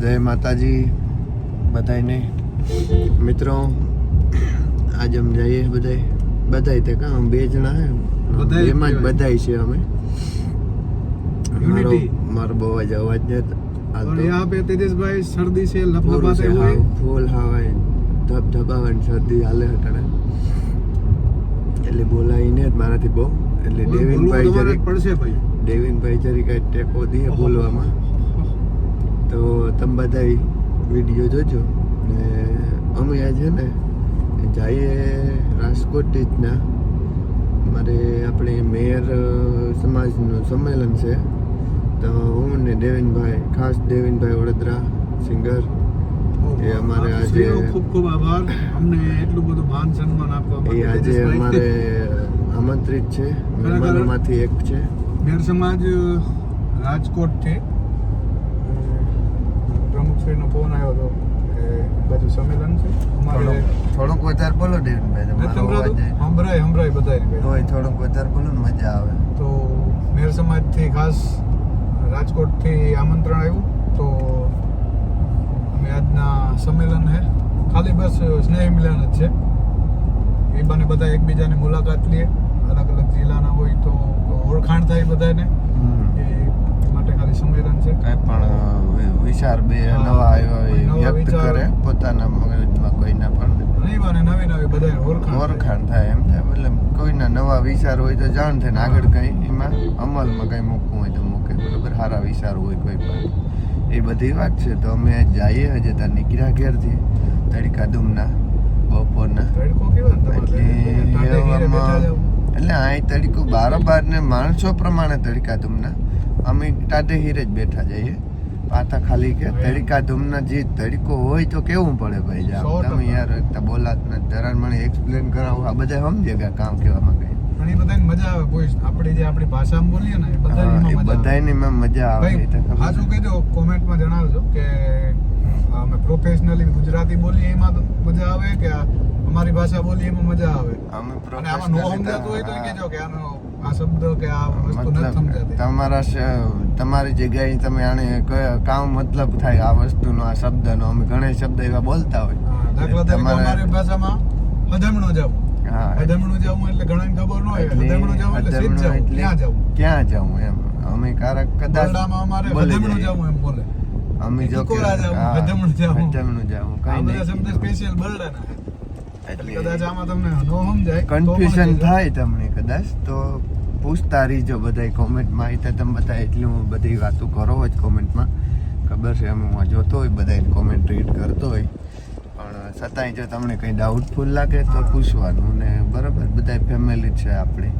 જય માતાજી બધાને મિત્રો આજ અમે જઈએ બધાય. બધાય તે કાં બે જણા હે? એમાં જ બધાય છે અમે. મારો મારો બહુ જ અવાજ ને और यहाँ पे तेजस શરદી છે से लफलफाते हुए फूल हवाएं धब धबावन શરદી हाले हटणे એટલે બોલાવીને જ મારાથી બહુ. એટલે દેવીનભાઈ જરી પડશે ભાઈ. દેવીનભાઈ જરી કઈ ટેકો દે બોલવામાં. તો તમે બધા વીડિયો જોજો. ને અમે આજે છે ને જઈએ રાજકોટ રીતના મારે આપણે મેયર સમાજનું સંમેલન છે. તો હું ને દેવીનભાઈ ખાસ દેવીનભાઈ વડોદરા સિંગર. એ અમારે આજે- ખૂબ ખૂબ આભાર. અમને એટલું બધું માન સન્માન આપવા એ આજે અમારે આમંત્રિત છે. મહેમાનોમાંથી એક છે. મેર સમાજ રાજકોટથી પ્રમુખશ્રીનો ફોન આવ્યો હતો બાજુ સંમેલન છે. અમારે થોડુંક વધારે બોલો દેવીનભાઈ હંભરાય સંભળાય બધાય તોય થોડુંક વધારે બોલો ને મજા આવે. તો મેર સમાજથી ખાસ રાજકોટથી આમંત્રણ આવ્યું તો અમે આજના સંમેલન છે ખાલી બસ સ્નેહ મિલન જ છે. એ બને બધા એકબીજાની મુલાકાત લઈએ અલગ અલગ જિલ્લાના હોય તો ઓળખાણ થાય બધાને છે? કાંઈ પણ વિચાર બે નવા આવ્યા વ્યક્ત. કરે પોતાના મગજમાં કોઈના પણ નવી નવી બધા ઓળખાણ થાય. ઓળખાણ થાય એમ થાય એટલે કોઈના નવા વિચાર હોય તો જાણ થાય ને આગળ કંઈ એમાં અમલમાં કંઈ મૂકવું હોય તો મૂકે બરોબર? સારા વિચાર હોય કોઈ પણ. એ બધી વાત છે. તો અમે જઈએ હજે ત્યાં નીકળ્યા ઘેરથી તડકા ધૂમના બપોરના તમારે? એટલે એવામાં એટલે આ તડકો બારોબાર ને માણસો પ્રમાણે તડકા ધૂમના અમે ટાઢે હીરે જ બેઠા જઈએ. પાછા ખાલી કે તડકા ધૂમના જે તડકો હોય તો કેવું પડે ભાઈ જા તમે યાર એકતા બોલાત ને ધરાણ મને એક્સપ્લેન કરાવો. આ બધા સમજે કે કામ કેવા માંગે ઘણી બધાને મજા આવે કોઈ આપણે જે આપણી ભાષામાં બોલીએ ને એ બધાને મજા એમાં મજા આવે એ તો ખબર કોમેન્ટમાં જણાવજો કે અમે પ્રોફેશનલી ગુજરાતી બોલીએ એમાં તો મજા આવે કે આ અમારી ભાષા બોલીએ એમાં મજા આવે. અમે અને આમાં નો સમજાતું હોય તો કેજો કે આનો આ શબ્દ કે આ વસ્તુ નથી સમજાતી. તમારા તમારી જગ્યાએ તમે આને કામ મતલબ થાય આ વસ્તુનો આ શબ્દનો. અમે ઘણા શબ્દ એવા બોલતા હોય. દાખલા તરીકે અમારી ભાષામાં હદમણું જવું. હા. હદમણું જવું એટલે ઘણાને ખબર ન હોય. હદમણું જવું એટલે સીધ જવું ક્યાં જવું? ક્યાં જવું એમ? અમે કારક કદાચ અમારે હદમણું જવું એમ બોલે. અમે જો હદમણું જવું. હદમણું જવું. કઈ નહીં. સ્પેશિયલ બરડાના. એટલે કદાચ આમાં તમને ન સમજાય કન્ફ્યુઝન થાય તમને કદાચ તો પૂછતા રહીજો બધાય કોમેન્ટમાં એટલે તમે બધા એટલી હું બધી વાતો કરો જ કોમેન્ટમાં ખબર છે અમે હું જોતો હોય બધા કોમેન્ટ રીડ કરતો હોય. પણ છતાંય જો તમને કંઈ ડાઉટફુલ લાગે તો પૂછવાનું ને બરાબર બધા ફેમિલી છે આપણી.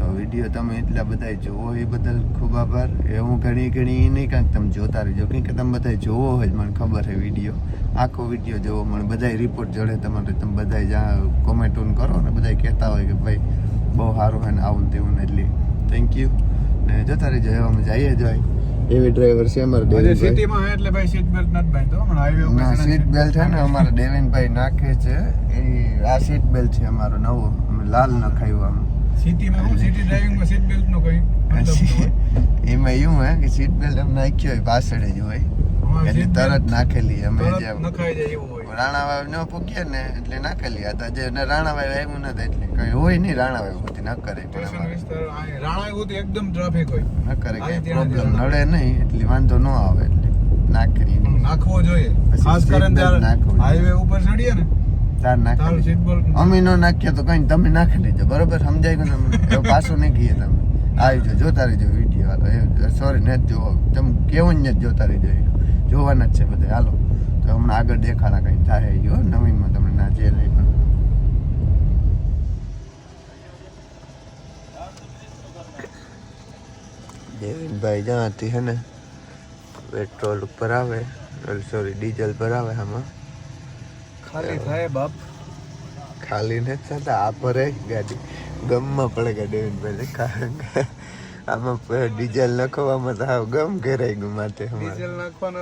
તો વીડિયો તમે એટલા બધા જોવો એ બદલ ખૂબ આભાર. એ હું ઘણી ઘણી નહીં કાંઈક તમે જોતા રહેજો. કંઈક કે તમે બધા જોવો હોય મને ખબર છે વીડિયો. આખો વીડિયો જોવો મને બધા રિપોર્ટ જોડે તમારે. તમે બધા જ્યાં કોમેન્ટ કરો ને બધા કહેતા હોય કે ભાઈ બહુ સારું હોય ને આવું તેવું ને એટલે. થેન્ક યુ ને જોતા રહેજો. અમે જઈએ હોય એવી ડ્રાઈવર છે અમારે સિટીમાં હે એટલે ભાઈ સીટ બેલ્ટ નથી બાંધતો હમણાં હાઈવે ઉપર ના સીટ બેલ્ટ છે ને અમારે દેવેનભાઈ નાખે છે. એ આ સીટ બેલ્ટ છે અમારો નવો. અમે લાલ નખાયું આમ. સિટીમાં હું સિટી ડ્રાઇવિંગમાં સીટ બેલ્ટ કઈ મતલબ ન હોય. એમાં એવું હે કે સીટ બેલ્ટ એમ નાખ્યો હોય પાછળ જ હોય. એટલે તરત નાખેલી અમે જે રાણાવાવ ન પૂગીએ ને એટલે નાખેલી. હતા જે રાણાવાવ આવ્યું નથી એટલે કઈ હોય નહીં રાણાવાવ સુધી ન કરે એકદમ ટ્રાફિક હોય. ન કરે કઈ પ્રોબ્લેમ નડે નહીં એટલે વાંધો ન આવે એટલે નહીં નાખવો જોઈએ. ખાસ કરીને belt જ્યારે નાખવું જોઈએ. હાઈવે ઉપર ચડીએ ને તાર નાખે. અમે નો નાખીએ તો કઈ તમે નાખી લેજો બરોબર? સમજાય ગયું અમને? પાછું નહીં કહીએ તમે. આવી જાઓ જોતા રહેજો વીડિયો હાલો. સોરી નથી જોવો તમે કેવું જ નથી જોતા રહેજો. જોવાના જ છે બધા. હાલો. તો હમણાં આગળ દેખાડા કંઈ થાય ગયો નવીનમાં તમને ના જે નહીં પણ. દેવીનભાઈ જ્યાંથી હે ને પેટ્રોલ ઉપર આવે. સોરી ડીઝલ પર આવે આમાં. ખાલી થાય બાપ. ખાલી નથી થતા આ ભરે ગાડી. ગમમાં પડે કે દેવીનભાઈ કારણ કે આમાં ડીઝલ નખવામાં તો આવ ગમ ઘેરાઈ ગયું માથે ડીઝલ નાખવાનો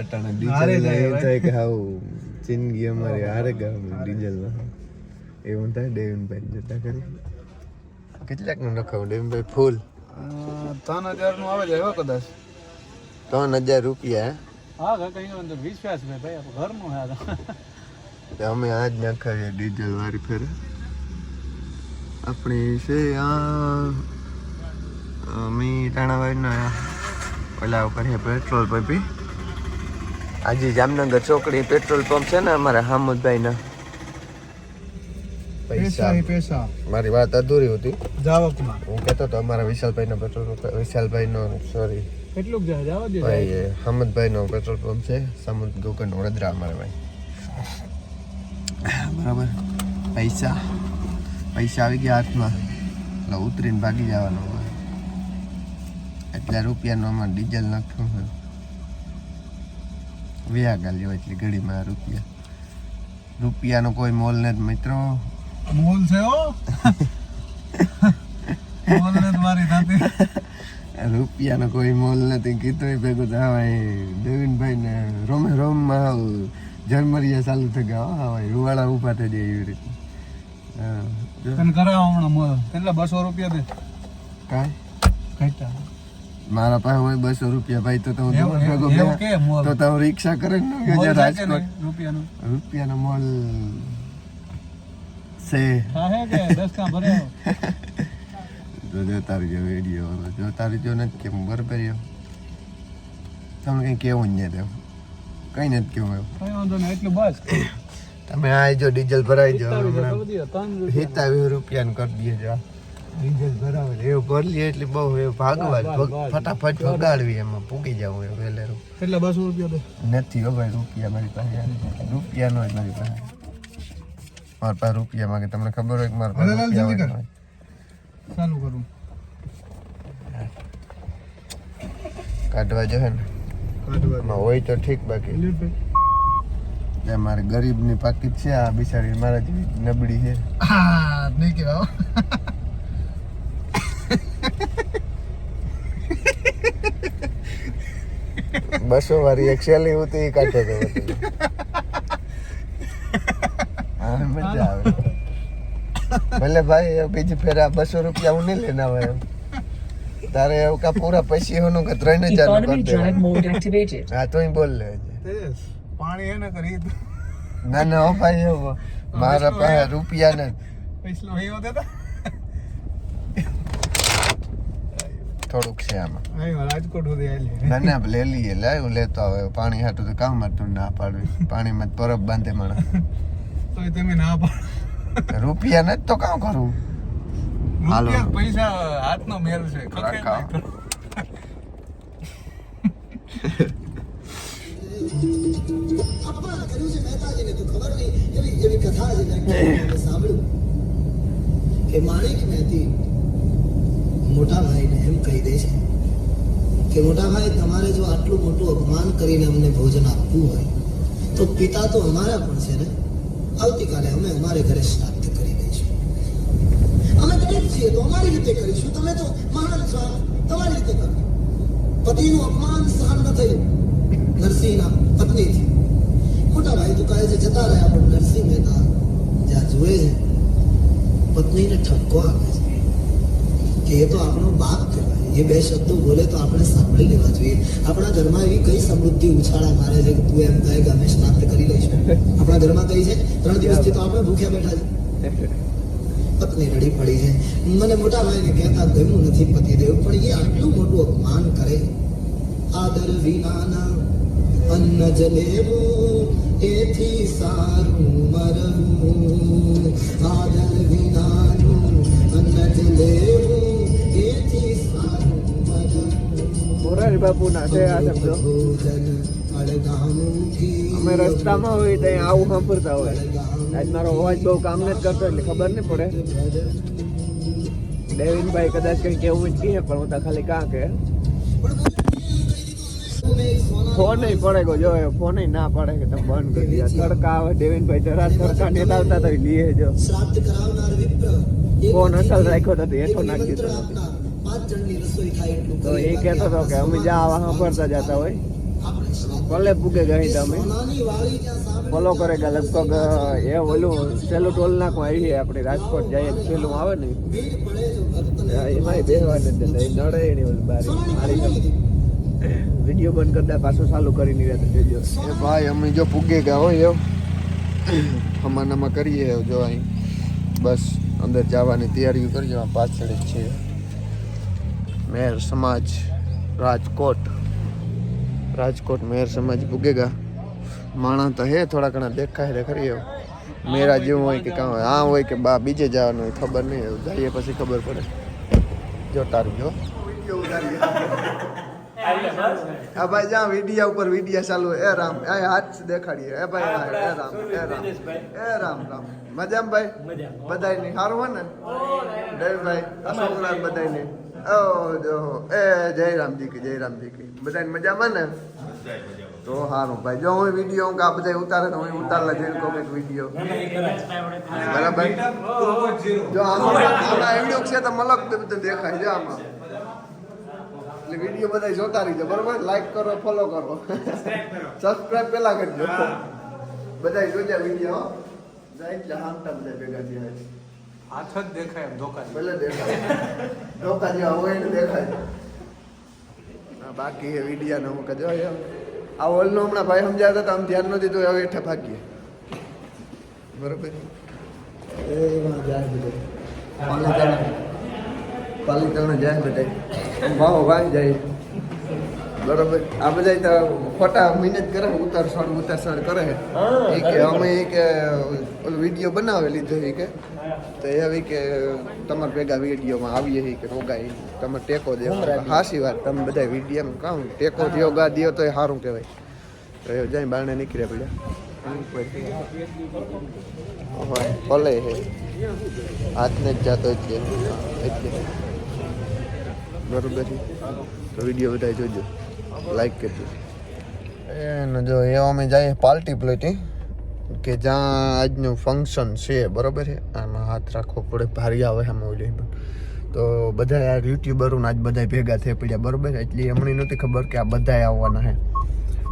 અટાણે ડીઝલ એ થાય કે હાવ જિંદગી અમારી હારે ગામ ડીઝલ એવું થાય દેવીનભાઈ જતા કરી કેટલાકનું નખાવું દેવીનભાઈ ફૂલ. ત્રણ હજારનું આવે છે કદાચ. ત્રણ હજાર રૂપિયા હા કાકા અહીંયા અંદર વિશ્વાસ ભાઈ ભાઈ ઘરનું હે આ તો. તે અમે આજ નાખાવીએ ડીઝલ વાળી ફેર. આપણી છે આ મી ટાણાવાડીના ઓલા ઉપર છે પેટ્રોલ પંપી. આજે જામનગર ચોકડી પેટ્રોલ પંપ છે ને અમારા હામુદભાઈના. પૈસા. પૈસા મારી વાત અધૂરી હતી. જાવકમાં. હું કહેતો તો અમારા વિશાલભાઈનો પેટ્રોલ વિશાલભાઈનો સોરી કેટલુંક જહાજ જવા દે ભાઈ હમદભાઈ નો પેટ્રોલ પંપ છે સમુદ્ર ગોકર્ણ વડોદરા અમારે ભાઈ. બરાબર. પૈસા પૈસા આવી ગયા હાથમાં. એટલે ઉતરીને ભાગી જવાનું હોય એટલા રૂપિયાનો આમાં ડીઝલ નાખ્યું હોય વ્યા ગાલ્યો એટલી ઘડીમાં રૂપિયા. રૂપિયાનો કોઈ મોલ નથી મિત્રો. મોલ છે હો. મોલ ને મારી થતી. રૂપિયાનો કોઈ મોલ નથી. કીધું ભેગું ભાઈ દેવીનભાઈ ને રોમે રોમમાં જન્મરિયા ચાલુ થઈ ગયા. હા ભાઈ રૂવાડા ઊભા થઈ જાય એવી રીતે. તને કરાવો હમણાં મોલ. કેટલા? બસો રૂપિયા દે. કાંઈ? ઘટા મારા પાસે હોય બસો રૂપિયા. ભાઈ તો તમે ભેગો? તો તમે રિક્ષા કરે ને રાજકોટ રૂપિયાનો? મોલ છે. હા હે કે? દસ કાં ભરે તો જોતા રહેજો વીડિયો જોતા રહેજો નથી કેમ? બરાબર એમ તમને કંઈ કેવું જ નહીં કંઈ નથી કહેવું એવું કઈ વાંધો નહીં એટલું બસ. તમે આ જો ડીઝલ ભરાઈ જાઓ હમણાં. હિતાવી રૂપિયાનું કરી દઈએ જો. ડીઝલ ભરાવે એવું ભરી લઈએ એટલે બહુ એવું ભાગવા જ. ફટાફટ ભગાડવી એમાં. પૂગી જવું એવું વહેલેરું કેટલા બસો રૂપિયા નથી હો ભાઈ રૂપિયા મારી પાસે રૂપિયાનો જ મારી પાસે. મારા પાસે રૂપિયા માગે. તમને ખબર હોય કે મારા પાસે રૂપિયા હોય. ચાલુ કરું. કાઢવા જો ને. કાઢવા હોય તો ઠીક બાકી. જે મારી ગરીબની પાકીટ છે આ બિચારી મારા જેવી નબળી છે. હા નહીં કહેવાય બસો વાળી એક સેલી હતી એ કાઢતો હતો હા મજા આવે. ભલે ભાઈ બીજી ફેરા બસો રૂપિયા હું નહીં લેના હોય તારે એવું કા પૂરા પૈસી હોનું કે ત્રણ હજાર. હા તો બોલ લે પાણી એને કરી ના ના હો ભાઈ એવો. મારા પાસે રૂપિયા ને પૈસા હે હોતે. થોડુંક છે આમાં. રાજકોટ સુધી ના ના લે લઈએ લે હું લેતો આવે. પાણી હાટું તો કામ હતું ના પાડવી. પાણીમાં જ પરબ બાંધે માણસ. તો તમે ના પાડો. રૂપિયા ને જ તો કામ કરું? હાલો. રૂપિયા પૈસા હાથનો મેલ છે. કે માણેક મહેતી મોટા ભાઈને એમ કહી દે છે કે મોટા ભાઈ તમારે જો આટલું મોટું અપમાન કરીને અમને ભોજન આપવું હોય તો પિતા તો અમારા પણ છે ને? આવતીકાલે અમે અમારે ઘરે શ્રાદ્ધ કરી દઈશું અમે ગરીબ છીએ તો અમારી રીતે કરીશું તમે તો મહાન છો તમારી રીતે કરો પતિનું અપમાન સહન ન થયું નરસિંહના પત્નીથી મોટા ભાઈ તો કહે છે જતા રહ્યા પણ નરસિંહ મહેતા જ્યાં જુએ છે પત્નીને ઠપકો આપે છે કે એ તો આપણો બાપ કહેવાય એ બે શબ્દો બોલે તો આપણે સાંભળી લેવા જોઈએ. આપણા ઘરમાં એવી કઈ સમૃદ્ધિ ઉછાળા મારે છે તું એમ કહે કે અમે સ્નાત કરી લઈશું? આપણા ઘરમાં કઈ છે? ત્રણ દિવસથી તો આપણે ભૂખ્યા બેઠા છે. પત્ની રડી પડી છે. મને મોટા ભાઈને કહેતા ગમ્યું નથી પતિદેવ, પણ એ આટલું મોટું અપમાન કરે. આદર વિનાના અન્ન જલેવું, એથી સારું મરવું. આદર વિનાનું અન્ન જલેવું મોરારી બાપુ ના છે આ શબ્દો. અમે રસ્તામાં હોય ત્યાં આવું સાંભળતા હોય. આજ મારો અવાજ બહુ કામ નથી કરતો એટલે ખબર નહીં પડે. ડેવિનભાઈ કદાચ કઈ કેવું જ કહે પણ હું તો ખાલી કાં કે ફોન નહીં પડે કો જો ફોન ના પડે કે તમે બંધ કરી દીધા તડકા આવે દેવિનભાઈ જરા તડકા ને લાવતા તો લીએ જો. ફોન અસલ રાખ્યો તો હેઠો નાખી દીધો જણની રસોઈ થાય એટલું તો એ કરી કહેતો હતો કે અમે જ્યાં આવા ફરતા જતા હોય ભલે પૂગે ગઈ તમે. ફોલો કરે કે લગભગ એ ઓલું પેલું ટોલ નાખવા આવીએ આપણે રાજકોટ જઈએ સેલું આવે ને. એમાંય બેહવા નથી એ નડે એની ઓલી બારી. મારી. વીડિયો બંધ કરતા પાછું ચાલુ કરીને રહ્યા તો જોજો. એ ભાઈ અમે જો પૂગે ગયા હોય એવું હમાનામાં કરીએ જો અહીં. બસ અંદર જવાની તૈયારી કરીએ આ પાછળ જ છે મેર સમાજ રાજકોટ રાજકોટ મેર સમાજ પૂગેગા માણસ તો હે થોડા ઘણા દેખાય રે ખરી એવું મેરા જેવું હોય કે કાં હોય આ હોય કે બા બીજે જવાનું હોય ખબર નહીં એવું જઈએ પછી ખબર પડે જો તારું જો। આ ભાઈ જ્યાં વિડિયા ઉપર વિડિયા ચાલુ હોય, એ રામ એ હાથ દેખાડીએ. એ ભાઈ હા, એ રામ એ રામ. એ રામ રામ. મજામાં ભાઈ? બધાયની સારું હોય ને? દેવભાઈ આ છોકરા બધાયને. ઓ એ જય રામજી કી જય રામજી કી બધાને મજામાં ને? તો સારું ભાઈ જો હું વીડિયો હું આ બધા ઉતારે તો હું ઉતારલા જઈને કોમેન્ટ વીડિયો બરાબર? જો આમાં આમાં એવડું છે તો મલક બધું દેખાય છે આમાં. એટલે વીડિયો બધા જોતા રહીજો બરાબર? લાઈક કરો ફોલો કરો. સબસ્ક્રાઇબ પેલા કરજો. બધા જોજે વીડિયો જાય એટલે હામટા બધા ભેગા થયા છે. હાથ જ દેખાય એમ ધોકા ભલે દેખાય. ધોકા જેવા હોય ને દેખાય બાકી એ વિડિયા નો કહેજો એમ આ ઓલનો હમણાં ભાઈ સમજાતા હતા આમ ધ્યાન નથી દીધું હવે હેઠે ભાગીએ. બરોબર? એમાં જાય બધે પાલિતાણા. પાલિતાણા જાય બધે ભાવ ભાઈ જાય. બરોબર? આ બધા તો ખોટા મહેનત કરે ઉતારસણ ઉતારસણ કરે. એ કે અમે કે વીડિયો બનાવી લીધો એ કે. તો એ હવે કે તમારા ભેગા વિડીયોમાં આવીએ એ કે રોગાય તમે ટેકો દે હાસી વાત તમે બધા વિડીયોમાં કામ ટેકો દો ગા દ્યો તો એ સારું કહેવાય. તો એ જાય બારણે નીકળ્યા પડ્યા હોય પલે હે. હાથને જ જાતો જ છે. એટલે. બરોબર તો વીડિયો બધા જોજો. લાઈક કરજો એને જો એ અમે જઈએ પાર્ટી પ્લેટી કે જ્યાં આજનું ફંક્શન છે, બરોબર છે? આમાં હાથ રાખવો પડે, ભારી આવે આમાં ઓલી તો બધા આ યુટ્યુબરોને આજ બધા ભેગા થઈ પડ્યા, બરોબર? એટલી એમની નહોતી ખબર કે આ બધા આવવાના હે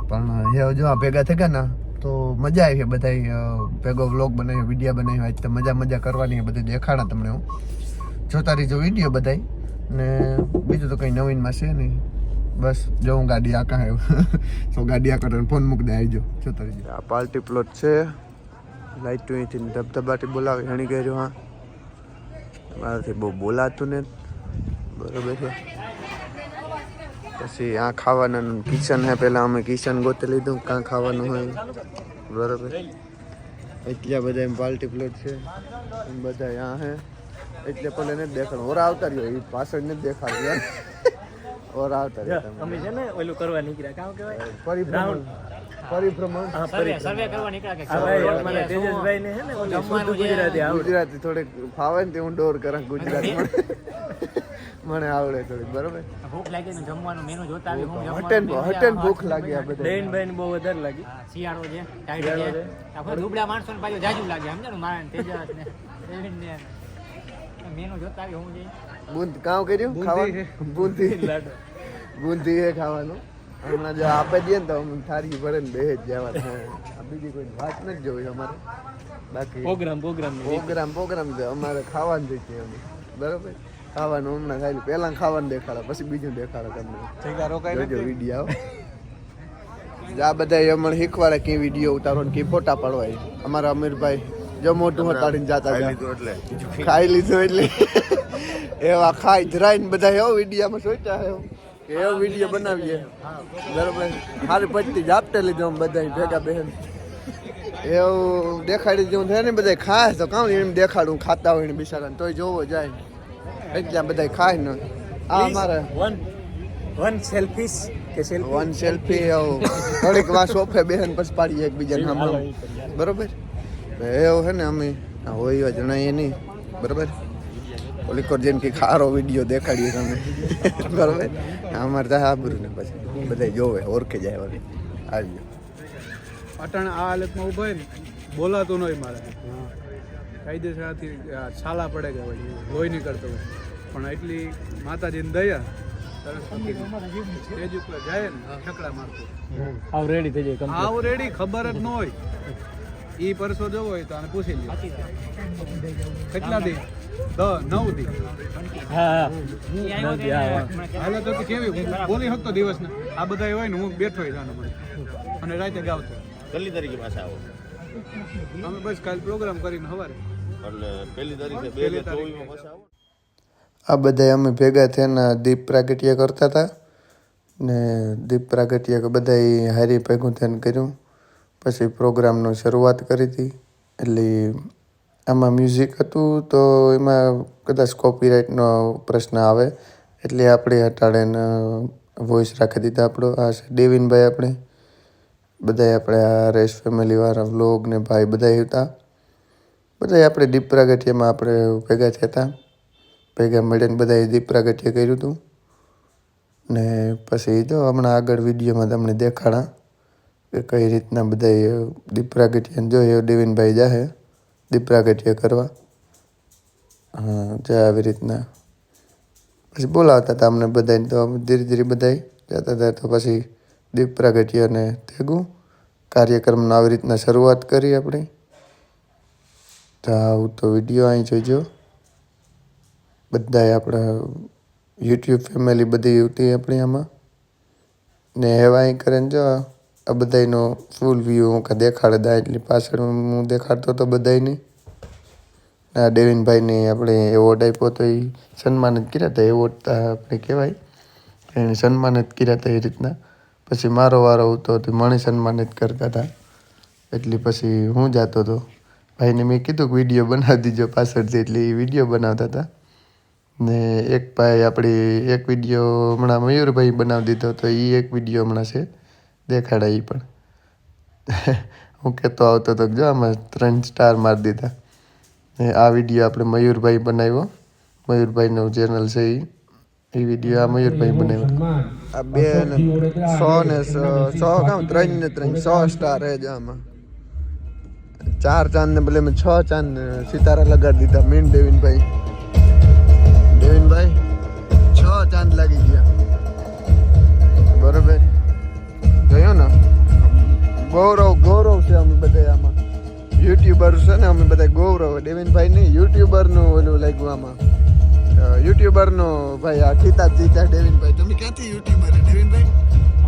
પણ હે, જો આ ભેગા થઈ ગયા ને, તો મજા આવી બધા ભેગો વ્લોગ બનાવ્યો વીડિયો બનાવ્યો. આજ તો મજા મજા કરવાની બધું દેખાડા તમને હું. જોતા રહીજો વીડિયો બધાય, ને બીજું તો કંઈ નવીનમાં છે નહીં. બસ, જો હું ગાડી આકા આવ્યો. તો ગાડી આકા તને ફોન મૂકી દે આવજો જોતા રહીજો આ પાર્ટી પ્લોટ છે. લાઈટ અહીંથી ધબધબાટી બોલાવે હણી ગયો હા. મારાથી બહુ બોલાતું ને. બરોબર છે. પછી આ ખાવાના કિચન હે પહેલાં અમે કિચન ગોતી લીધું, કાં ખાવાનું હોય બરોબર. એટલા બધા એમ પાર્ટી પ્લોટ છે. બધા આ હે. એટલે પણ નથી દેખાડું. ઓરા આવતા રહ્યો, એ પાછળ નથી દેખાડું. યાર ઓરા આવતા તમે. અમે છે ને ઓલું કરવા નીકળ્યા. કામ કહેવાય? પરિભ્રમણ. પરિભ્રમણ. હા પરી સર્વે કરવા નીકળ્યા કે ભાઈ અમારા તેજસભાઈ ને છે ને ઓલું શુદ્ધ ગુજરાતી આવડે. ગુજરાતી થોડીક ફાવે ને તે હું ડોર કરા ગુજરાતી. મને આવડે થોડીક બરોબર? ભૂખ લાગી ને જમવાનું મેનુ જોતા આવી હું હટેન હટેન ભૂખ લાગી આ બધા બેન ભાઈ બહુ વધારે લાગી. શિયાળો છે ટાઈટ છે. છે. આપણે દુબળા માણસો ને પાછું જાજુ લાગે સમજે ને? મારા તેજસ ને મેનુ જોતા આવી હું જઈ. બુંદ કામ કર્યું? ખાવાનું? બુંદી. બુંદી એ ખાવાનું. હમણાં જો આપે દઈએ ને તો આમ થારી ભરે ને બે જ જવા. થાય બીજી કોઈ વાત નથી જોઈ અમારે. બાકી પ્રોગ્રામ પ્રોગ્રામ પ્રોગ્રામ પ્રોગ્રામ છે. અમારે ખાવાનું જોઈએ છે અમે બરોબર? ખાવાનું હમણાં ખાઈ પહેલા ખાવાનું દેખાડો પછી બીજું દેખાડો તમને. રોકાય જોજો વીડિયો આ બધા હમણાં શીખવાડે કે વીડિયો ઉતારો ને કે ફોટા પડવાય. અમારા અમીરભાઈ જો મોટું હટાડીને જાતા ખાઈ લીધું એટલે. એવા ખાઈ જરાઈને બધા એવો વિડીયોમાં સોચ્યા એવો એવો વીડિયો બનાવીએ. બરાબર સારી પડતી જાપટે લીધો આમ બધા ભેગા બહેન. એવું દેખાડી જેવું થાય ને બધા ખાય તો કામ એમ દેખાડું ખાતા હોય ને બિચારા તોય જોવો જાય એટલે બધા ખાય ને. આ અમારે વન વન સેલ્ફીસ કે સેલ્ફી વન સેલ્ફી થોડીક વાર સોફે બેહન પછી પાડીએ એકબીજાને સામે બરોબર? એવું છે ને અમે. હોય જણાય નહીં બરોબર? ઓલી કોર જેમ કે ખારો વીડિયો દેખાડીએ તમે. બરાબર? અમારે ત્યાં આબરું ને પછી. બધા જોવે ઓળખે જાય વળી. આવજો પાટણ આ હાલતમાં ઊભા હોય ને બોલાતું નહીં મારે. કાયદેસરથી આ છાલા પડે કે વળી લોહી નીકળતો હોય. પણ એટલી માતાજીની દયા સ્ટેજ ઉપર જાય ને ઠકડા મારતો. આવ રેડી થઈ જાય આવ રેડી ખબર જ ન હોય. ઈ પરસો જવો હોય તો આને પૂછી લ્યો. કેટલા દી? દ. નવ દી હા. હાલે તો કેવી? બોલી શકતો દિવસને. આ બધા હોય ને હું બેઠો અને રાતે ગાવતો. પહેલી તરીકે પાછા આવો. અમે બસ કાલ પ્રોગ્રામ કરીને સવારે એટલે પહેલી તારીખે બે હજાર ચોવીસમાં પાછા આવો. આ બધા અમે ભેગા થઈને દીપ પ્રાગટ્ય કરતા હતા. ને દીપ પ્રાગટ્ય બધા હારી ભેગું થઈને કર્યું. પછી પ્રોગ્રામનો શરૂઆત કરી હતી. એટલે આમાં મ્યુઝિક હતું તો એમાં કદાચ કોપીરાઇટનો પ્રશ્ન આવે. એટલે આપણે હટાડીને વોઇસ રાખી દીધા આપણો. આ છે દેવીનભાઈ આપણે. બધાએ આપણે આ રેસ ફેમિલીવાળા વ્લોગ ને ભાઈ બધા હતા. બધાય આપણે દીપ પ્રાગટ્યમાં આપણે ભેગા થયા હતા. ભેગા મળીને બધાએ દીપ પ્રાગટ્ય કર્યું હતું. ને પછી જો હમણાં આગળ વિડીયોમાં તમને દેખાડા કે કઈ રીતના બધાએ દીપ પ્રાગટ્ય જોઈએ, દેવીનભાઈ જાહે દીપ પ્રાગટ્ય કરવા. હા જે આવી રીતના. પછી બોલાવતા હતા અમને બધાને તો ધીરે ધીરે બધા જતા હતા તો પછી દીપ પ્રાગટ્યને તેગું કાર્યક્રમનો આવી રીતના શરૂઆત કરી આપણે. તો આવું તો વીડિયો અહીં જોઈજો બધાએ આપણા યુટ્યુબ ફેમિલી બધી હતી આપણી આમાં. ને હેવા અહીં કરે જો આ બધાયનો ફૂલ વ્યૂ હું કાં દેખાડે દા એટલી પાછળ હું દેખાડતો હતો બધાયની. આ દેવિનભાઈને આપણે એવોર્ડ આપ્યો તો એ સન્માનિત કર્યા હતા એવોર્ડ આપણે કહેવાય. એને સન્માનિત કર્યા હતા એ રીતના. પછી મારો વારો હતો તો મને સન્માનિત કરતા હતા. એટલે પછી હું જાતો હતો ભાઈને મેં કીધું કે વીડિયો બનાવી દીજો પાછળથી, એટલે એ વીડિયો બનાવતા હતા. ને એક ભાઈ આપણી એક વીડિયો હમણાં મયુરભાઈ બનાવી દીધો તો એ એક વીડિયો હમણાં છે. દેખાડા એ પણ. હું કહેતો આવતો હતો જો આમાં ત્રણ સ્ટાર મારી દીધા. ને આ વીડિયો આપણે મયુરભાઈ બનાવ્યો. મયુરભાઈનો ચેનલ છે એ એ વીડિયો આ મયુરભાઈ બનાવ્યો. આ બે ને સો ને સો કામ? ત્રણ ને ત્રણ સો સ્ટાર જ આમાં. ચાર ચાંદ ને ભલે મેં છ ચાંદ સિતારા લગાડી દીધા મીન દેવિનભાઈ. દેવિનભાઈ છ ચાંદ લાગી ગૌરવ ગૌરવ છે અમે બધા આમાં. યુટ્યુબર છે ને અમે બધા ગૌરવ. દેવિનભાઈ નહીં યુટ્યુબરનું ઓલું લાગ્યું આમાં. યુટ્યુબરનો ભાઈ આ ખીતા જીત્યા દેવિનભાઈ. તમે ક્યાંથી યુટ્યુબર દેવિનભાઈ?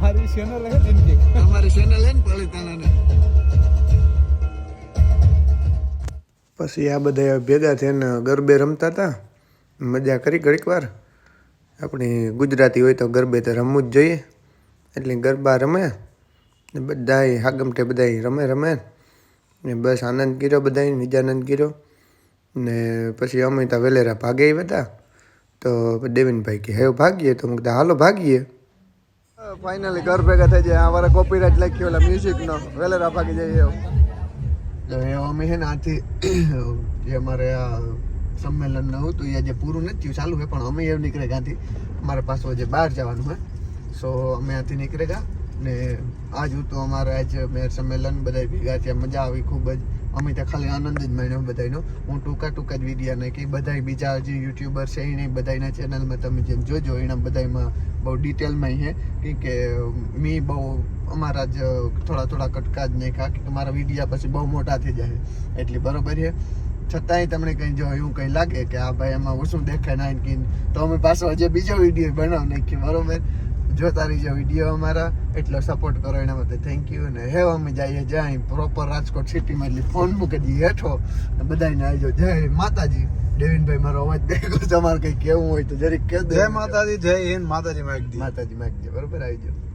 મારી ચેનલ હે જિંદગી. તમારી ચેનલ હે ને પલિતાણાની? પછી આ બધા ભેગા થઈને ગરબે રમતા હતા. મજા કરી ઘડીક વાર. આપણી ગુજરાતી હોય તો ગરબે તો રમવું જ જોઈએ. એટલે ગરબા રમે ને બધાએ હાગમટે બધાય રમે રમે. ને બસ આનંદ કર્યો બધાય નિજાનંદ કર્યો. ને પછી અમે ત્યાં વેલેરા ભાગે આવ્યા હતા. તો દેવિનભાઈ કે હેવ ભાગીએ? તો મૂકતા હાલો ભાગીએ. ફાઇનલી ઘર ભેગા થઈ જાય. આ વારે કોપીરાઇટ લખ્યો ઓલા મ્યુઝિકનો વેલેરા ભાગી જઈએ તો એ અમે છે ને આથી જે અમારે આ સંમેલન ન હતું એ જે પૂરું નથી થયું ચાલુ છે પણ અમે એવું નીકળે ગાંધી. અમારે પાછું જે બહાર જવાનું હોય સો અમે આથી નીકળે ગયા ને આજ તો અમારે આજ મેર સંમેલન બધા ભેગા થયા, મજા આવી ખૂબ જ. અમે ત્યાં ખાલી આનંદ જ માણ્યો બધાનો હું ટૂંકા ટૂંકા જ વિડીયા નાખી બધા બીજા જે યુટ્યુબર છે એને બધાના ચેનલમાં તમે જેમ જોજો, એના બધામાં બહુ ડિટેલમાં છે કે મેં બહુ અમારા જ થોડા થોડા કટકા જ નાખ્યા કે મારા વિડીયા પછી બહુ મોટા થઈ જાય. એટલે બરોબર છે છતાંય તમને કંઈ જો એવું કંઈ લાગે કે આ ભાઈ એમાં ઓછું દેખાય ના તો અમે પાછો હજી બીજો વીડિયો બનાવ નાખીએ, બરોબર? જોતા રહીજો વીડિયો અમારા એટલો સપોર્ટ કરો એના માટે થેન્ક યુ અને હે અમે જઈએ જય પ્રોપર રાજકોટ સિટીમાં એટલે ફોન મૂકી દઈએ હેઠો. અને બધાને આવજો જય માતાજી. દેવિનભાઈ મારો અવાજ દેખો તમારે કંઈ કેવું હોય તો જરીક કહે દો. જય માતાજી જય હિન્દ. માતાજી માગજી. માતાજી માગજી. બરોબર આવી જાઓ